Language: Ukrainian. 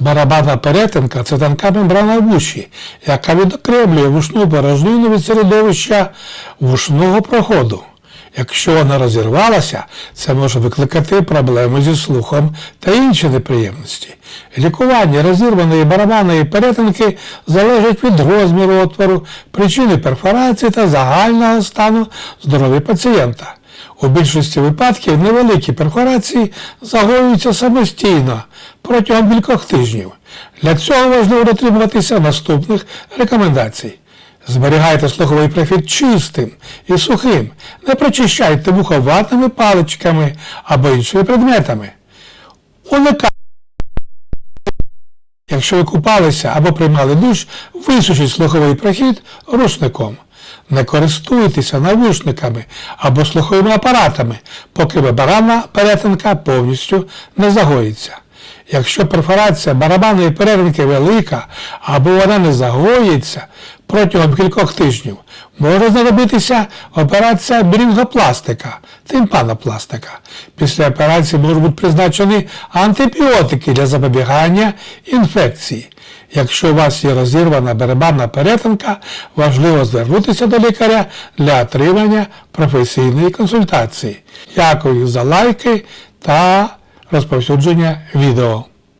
Барабанна перетинка це тонка мембрана вуші, яка відокремлює вушну порожнину від середовища вушного проходу. Якщо вона розірвалася, це може викликати проблеми зі слухом та інші неприємності. Лікування розірваної барабанної перетинки залежить від розміру отвору, причини перфорації та загального стану здоров'я пацієнта. У більшості випадків невеликі перфорації загоюються самостійно протягом кількох тижнів. Для цього важливо дотримуватися наступних рекомендацій. Зберігайте слуховий прихід чистим і сухим. Не прочищайте вуховатими паличками або іншими предметами. Уникайте. Якщо ви купалися або приймали душ, висушіть слуховий прохід рушником. Не користуйтеся навушниками або слуховими апаратами, поки барана перетинка повністю не загоїться. Якщо перфорація барабанної перетинки велика або вона не загоїться протягом кількох тижнів, може знадобитися операція брінгопластика, тимпанопластика. Після операції можуть бути призначені антибіотики для запобігання інфекції. Якщо у вас є розірвана барабанна перетинка, важливо звернутися до лікаря для отримання професійної консультації. Дякую за лайки та rozpowszechnienia wideo.